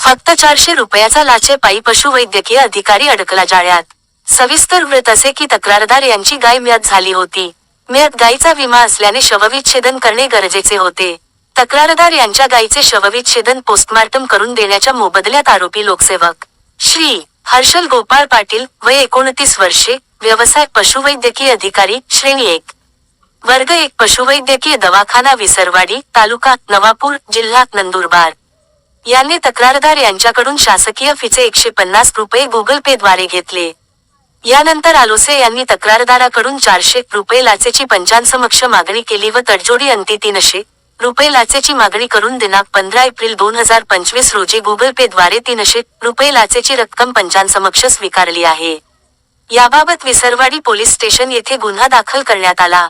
फक्त चारशे रुपयाचा लाचे पायी पशुवैद्यकीय अधिकारी अडकला जाळ्यात. सविस्तर व्रत असे की तक्रारदार यांची गाय म्यात झाली होती. म्यात गायीचा विमा असल्याने शवविच्छेदन करणे गरजेचे होते. तक्रारदार यांच्या गायीचे शवविच्छेदन पोस्टमार्टम करून देण्याच्या मोबदल्यात आरोपी लोकसेवक. श्री. हर्षल गोपाळ पाटील वय एकोणतीस वर्षे व्यवसाय पशुवैद्यकीय अधिकारी श्रेणी एक. वर्ग एक पशुवैद्यकीय दवाखाना विसरवाडी तालुका नवापूर जिल्हा नंदुरबार. यांनी तक्रारदार यांच्याकडून शासकीय फीचे एकशे पन्नास रुपये गुगल पे द्वारे घेतले. यानंतर आलोसे यांनी तक्रारदाराकडून चारशे रुपये लाचेची पंचांसमक्ष मागणी केली व तडजोडी अंती तीनशे रुपये लाचेची मागणी करून दिनांक पंधरा एप्रिल दोन हजार पंचवीस रोजी गुगल पे द्वारे तीनशे रुपये लाचेची रक्कम पंचांसमक्ष स्वीकारली आहे. याबाबत विसरवाडी पोलीस स्टेशन येथे गुन्हा दाखल करण्यात आला.